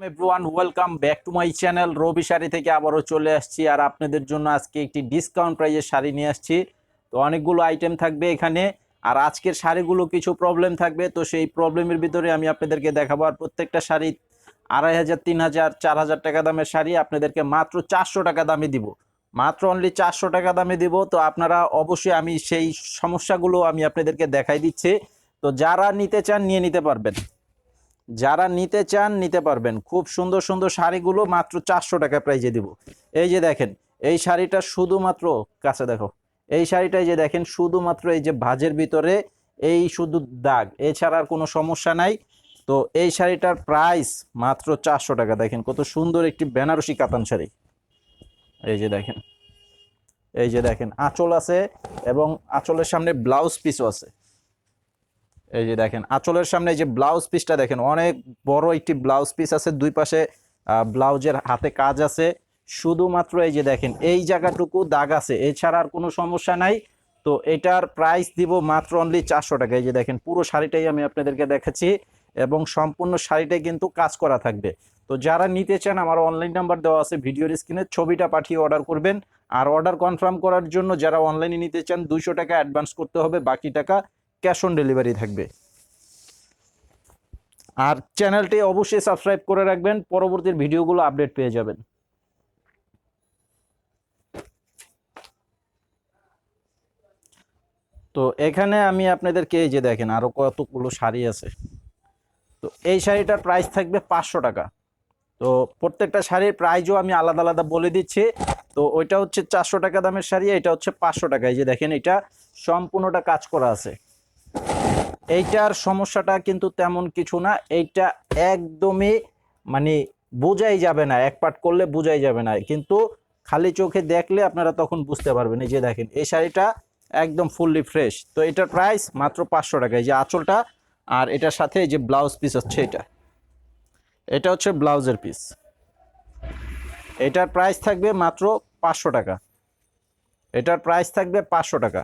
Everyone welcome back to my channel Rabi Sari থেকে আবারও চলে আসছি আর আপনাদের জন্য আজকে একটি ডিসকাউন্ট প্রাইজের শাড়ি নিয়ে আসছি। তো অনেকগুলো আইটেম থাকবে এখানে। আর আজকের শাড়িগুলো কিছু প্রবলেম থাকবে। তো সেই প্রবলেমের ভিতরে আমি আপনাদেরকে দেখাবো। আর প্রত্যেকটা শাড়ি আড়াই হাজার, তিন হাজার, চার হাজার টাকা দামের শাড়ি আপনাদেরকে মাত্র চারশো টাকা দামে দিব। মাত্র অনলি চারশো টাকা দামে দিব। তো আপনারা অবশ্যই আমি সেই সমস্যাগুলো আমি আপনাদেরকে দেখাই দিচ্ছি। তো যারা নিতে চান, নিয়ে নিতে পারবেন। যারা নিতে চান, নিতে পারবেন। খুব সুন্দর সুন্দর শাড়িগুলো মাত্র চারশো টাকা প্রাইজে দিব। এই যে দেখেন, এই শাড়িটা শুধুমাত্র, কাছে দেখো, এই শাড়িটাই যে দেখেন, শুধুমাত্র এই যে ভাজের ভিতরে এই শুধু দাগ, এছাড়া আর কোনো সমস্যা নাই। তো এই শাড়িটার প্রাইস মাত্র চারশো টাকা। দেখেন কত সুন্দর একটি বেনারসি কাতান শাড়ি। এই যে দেখেন, এই যে দেখেন, আঁচল আছে এবং আঁচলের সামনে ব্লাউজ পিসও আছে। এই যে দেখেন, আঁচলের সামনে এই যে ব্লাউজ পিসটা দেখেন, অনেক বড় একটি ব্লাউজ পিস আছে, দুই পাশে ব্লাউজের হাতে কাজ আছে। শুধুমাত্র এই যে দেখেন, এই জায়গাটুকু দাগ আছে, এছাড়া আর কোনো সমস্যা নাই। তো এটার প্রাইস দিব মাত্র অনলি চারশো টাকা। এই যে দেখেন, পুরো শাড়িটাই আমি আপনাদেরকে দেখাচ্ছি এবং সম্পূর্ণ শাড়িটাই কিন্তু কাজ করা থাকবে। তো যারা নিতে চান, আমার অনলাইন নাম্বার দেওয়া আছে ভিডিওর স্ক্রিনে ছবিটা পাঠিয়ে অর্ডার করবেন। আর অর্ডার কনফার্ম করার জন্য যারা অনলাইনে নিতে চান, দুইশো টাকা অ্যাডভান্স করতে হবে, বাকি টাকা ক্যাশ অন ডেলিভারি থাকবে। আর চ্যানেলটি অবশ্যই সাবস্ক্রাইব করে রাখবেন, পরবর্তী ভিডিওগুলো আপডেট পেয়ে যাবেন। তো এখানে আমি আপনাদেরকে এই যে দেখেন আরও কতগুলো শাড়ি আছে। তো এই শাড়িটার প্রাইস থাকবে পাঁচশো টাকা। তো প্রত্যেকটা শাড়ির প্রাইজও আমি আলাদা আলাদা বলে দিচ্ছি। তো ওইটা হচ্ছে চারশো টাকা দামের শাড়ি, এটা হচ্ছে পাঁচশো টাকা। এই যে দেখেন এটা সম্পূর্ণটা কাজ করা আছে। এইটার সমস্যাটা কিন্তু তেমন কিছু না। এইটা একদমই মানে বোঝাই যাবে না, এক পাট করলে বোঝাই যাবে না। কিন্তু খালি চোখে দেখলে আপনারা তখন বুঝতে পারবেন। এই যে দেখেন, এই শাড়িটা একদম ফুললি ফ্রেশ তো এটার প্রাইস মাত্র পাঁচশো টাকা। এই যে আঁচলটা আর এটার সাথে এই যে ব্লাউজ পিস হচ্ছে এটা। এটা হচ্ছে ব্লাউজের পিস এটার প্রাইস থাকবে মাত্র পাঁচশো টাকা। এটার প্রাইস থাকবে পাঁচশো টাকা।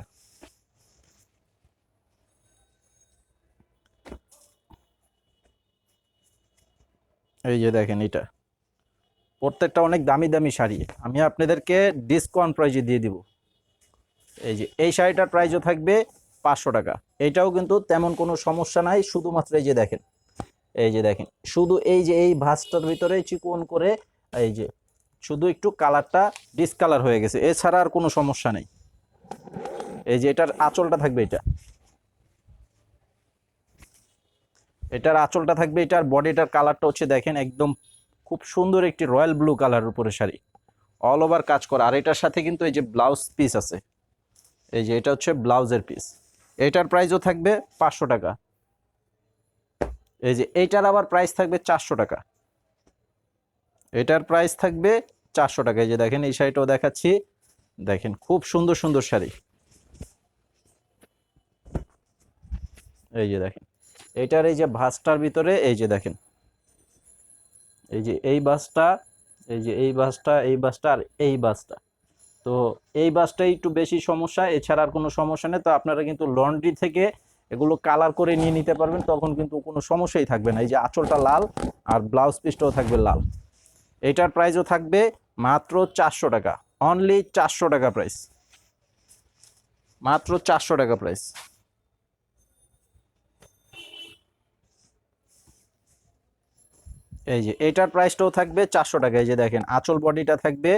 এই যে দেখেন এটা। প্রত্যেকটা অনেক দামি দামি শাড়ি। আমি আপনাদেরকে ডিসকাউন্ট প্রাইজে দিয়ে দিব। এই যে, এই শাড়িটার প্রাইজও থাকবে পাঁচশো টাকা। এইটাও কিন্তু তেমন কোনো সমস্যা নাই, শুধুমাত্র এই যে দেখেন। এই যে দেখেন, শুধু এই যে, এই ভাঁজটার ভিতরে চিকন করে এই যে, শুধু একটু কালারটা ডিসকালার হয়ে গেছে। এছাড়া আর কোনো সমস্যা নেই। এই যে, এটার আঁচলটা থাকবে এটা। এটার আঁচলটা থাকবে, এটার বডিটার কালারটা হচ্ছে দেখেন একদম খুব সুন্দর একটি রয়্যাল ব্লু কালার উপরে শাড়ি। অল ওভার কাজ করা। আর এটার সাথে কিন্তু এই যে ব্লাউজ পিস আছে। এই যে এটা হচ্ছে ব্লাউজের পিস এটার প্রাইসও থাকবে পাঁচশো টাকা। এই যে এইটার আবার প্রাইস থাকবে চারশো টাকা। এটার প্রাইস থাকবে চারশো টাকা। এই যে দেখেন, এই শাড়িটাও দেখাচ্ছি। দেখেন, খুব সুন্দর সুন্দর শাড়ি। এই যে দেখেন। এটার এই যে ভাঁজটার ভিতরে, এই যে দেখেন, এই যে এই বাসটা, এই যে এই বাসটা এই বাসটা আর এই বাসটা। তো এই বাসটাই একটু বেশি সমস্যা, এছাড়া আর কোনো সমস্যা নেই। তো আপনারা কিন্তু লন্ড্রি থেকে এগুলো কালার করে নিয়ে নিতে পারবেন, তখন কিন্তু কোনো সমস্যাই থাকবে না। এই যে আঁচলটা লাল আর ব্লাউজ পিসটাও থাকবে লাল। এটার প্রাইসও থাকবে মাত্র চারশো টাকা অনলি চারশো টাকা প্রাইস মাত্র চারশো টাকা প্রাইস এই যে, এটার প্রাইসটাও থাকবে চারশো টাকা। এই যে দেখেন, আঁচল বডিটা থাকবে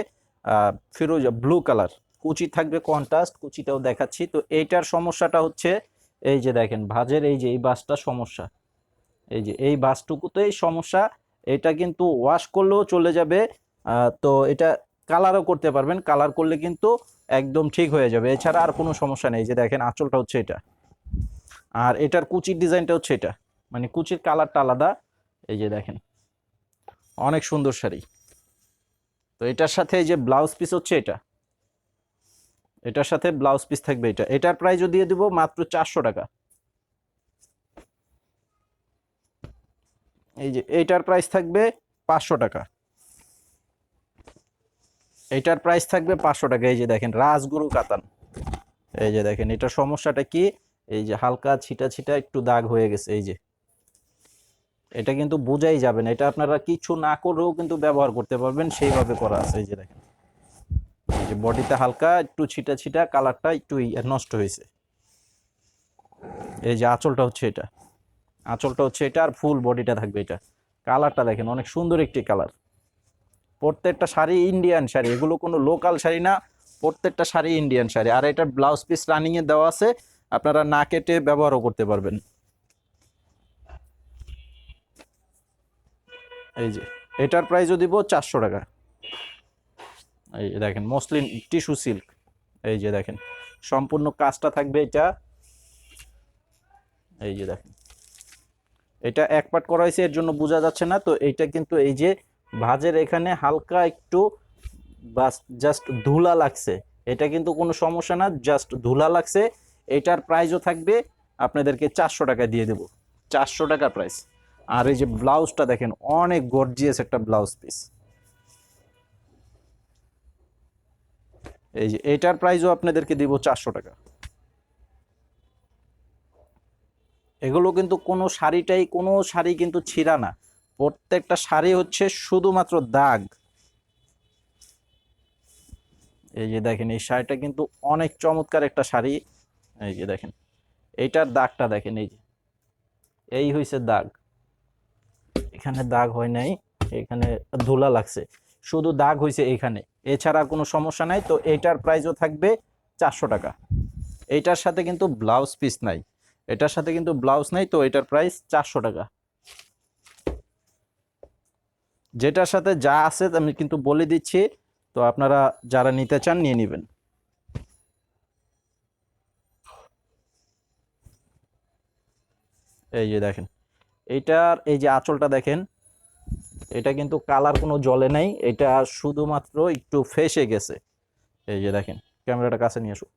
ফিরোজা ব্লু কালার কুচি থাকবে কন্ট্রাস্ট কুচিটাও দেখাচ্ছি। তো এইটার সমস্যাটা হচ্ছে, এই যে দেখেন, ভাজের এই যে এই বাসটা সমস্যা। এই যে এই বাসটুকুতেই সমস্যা। এটা কিন্তু ওয়াশ করলেও চলে যাবে তো এটা কালারও করতে পারবেন। কালার করলে কিন্তু একদম ঠিক হয়ে যাবে। এছাড়া আর কোনো সমস্যা নেই। যে দেখেন, আঁচলটা হচ্ছে এটা। আর এটার কুচির ডিজাইনটা হচ্ছে এটা। মানে কুচির কালারটা আলাদা। এই যে দেখেন। অনেক সুন্দর শাড়ি। তো এটার সাথে এই যে ব্লাউজ পিস হচ্ছে এটা। এটার সাথে ব্লাউজ পিস থাকবে এটা। এটার প্রাইসও দিয়ে দিব মাত্র চারশো টাকা। এই যে এইটার প্রাইস থাকবে পাঁচশো টাকা। এইটার প্রাইস থাকবে পাঁচশো টাকা। এই যে দেখেন, রাজগুরু কাতান। এই যে দেখেন, এটার সমস্যাটা কি? এই যে হালকা ছিটা ছিটা একটু দাগ হয়ে গেছে। এই যে এটা কিন্তু বোঝাই যাবে না। এটা আপনারা কিছু না করেও কিন্তু ব্যবহার করতে পারবেন, সেইভাবে করা আছে। এই যে দেখেন, এই যে বডিতে হালকা একটু ছিটা ছিটা কালারটা একটু নষ্ট হয়েছে। এই যে আঁচলটা হচ্ছে এটা। আঁচলটা হচ্ছে এটা আর ফুল বডিটা থাকবে এটা। কালারটা দেখেন, অনেক সুন্দর একটি কালার। প্রত্যেকটা শাড়ি ইন্ডিয়ান শাড়ি, এগুলো কোনো লোকাল শাড়ি না, প্রত্যেকটা শাড়ি ইন্ডিয়ান শাড়ি। আর এটা ব্লাউজ পিস রানিংয়ে দেওয়া আছে, আপনারা না কেটে ব্যবহারও করতে পারবেন। এই যে, এটার প্রাইসও দিব চারশো টাকা। এই যে দেখেন মসলিন টিস্যু সিল্ক এই যে দেখেন, সম্পূর্ণ কাজটা থাকবে এটা। এই যে দেখেন, এটা এক পাট করা হয়েছে এর জন্য বোঝা যাচ্ছে না। তো এইটা কিন্তু এই যে ভাজের এখানে হালকা একটু বাস জাস্ট ধুলা লাগছে। এটা কিন্তু কোনো সমস্যা না জাস্ট ধুলা লাগছে। এটার প্রাইসও থাকবে, আপনাদেরকে চারশো টাকা দিয়ে দেব। চারশো টাকা প্রাইস আর এই যে ব্লাউজটা দেখেন, অনেক গর্জিয়াস একটা ব্লাউজ পিস এই যে এটার প্রাইসও আপনাদেরকে দিব চারশো টাকা। এগুলো কিন্তু কোনো শাড়িটাই, কোনো শাড়ি কিন্তু ছিঁড়া না। প্রত্যেকটা শাড়ি হচ্ছে শুধুমাত্র দাগ। এই যে দেখেন, এই শাড়িটা কিন্তু অনেক চমৎকার একটা শাড়ি। এই যে দেখেন, এইটার দাগটা দেখেন, এই যে, এই হইছে দাগ। এখানে দাগ হয় নাই, এখানে ধুলা লাগছে। শুধু দাগ হয়েছে এইখানে এছাড়া কোনো সমস্যা নাই, তো এইটার প্রাইসও থাকবে চারশো টাকা। এইটার সাথে কিন্তু ব্লাউজ পিস নাই। এটার সাথে কিন্তু ব্লাউজ নাই, তো এটার প্রাইস চারশো টাকা। যেটার সাথে যা আছে, আমি কিন্তু বলে দিচ্ছি, তো আপনারা যারা নিতে চান, নিয়ে নেবেন। এই যে দেখেন এইটার এই যে আঁচলটা দেখেন, এটা কিন্তু কালার কোনো জলে নাই, এটা শুধুমাত্র একটু ফেসে গেছে। এই যে দেখেন, ক্যামেরাটা কাছে নিয়ে আসো।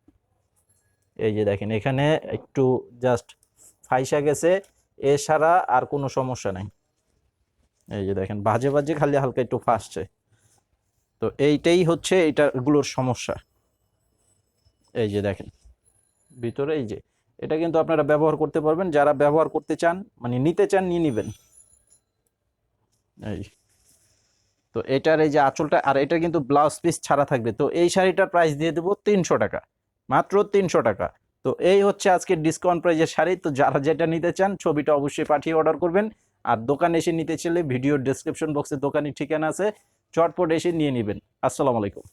এই যে দেখেন, এখানে একটু জাস্ট ফাইসা গেছে এছাড়া আর কোনো সমস্যা নাই। এই যে দেখেন, বাজে বাজে খালি হালকা একটু ফাঁসছে। তো এইটাই হচ্ছে এইটাগুলোর সমস্যা। এই যে দেখেন, ভিতরে এই যে এটা কিন্তু আপনারা ব্যবহার করতে পারবেন। যারা ব্যবহার করতে চান মানে নিতে চান, নিয়ে নেবেন। এই। তো এটার এই যে আঁচলটা, আর এটা কিন্তু ব্লাউজ পিস ছাড়া থাকবে। তো এই শাড়িটার প্রাইস দিয়ে দেবো তিনশো টাকা। মাত্র তিনশো টাকা। তো এই হচ্ছে আজকে ডিসকাউন্ট প্রাইজের শাড়ি। তো যারা যেটা নিতে চান, ছবিটা অবশ্যই পাঠিয়ে অর্ডার করবেন। আর দোকানে এসে নিতে চাইলে ভিডিও ডেসক্রিপশন বক্সে দোকানের ঠিকানা আছে। চটপট এসে নিয়ে নেবেন। আসসালামু আলাইকুম।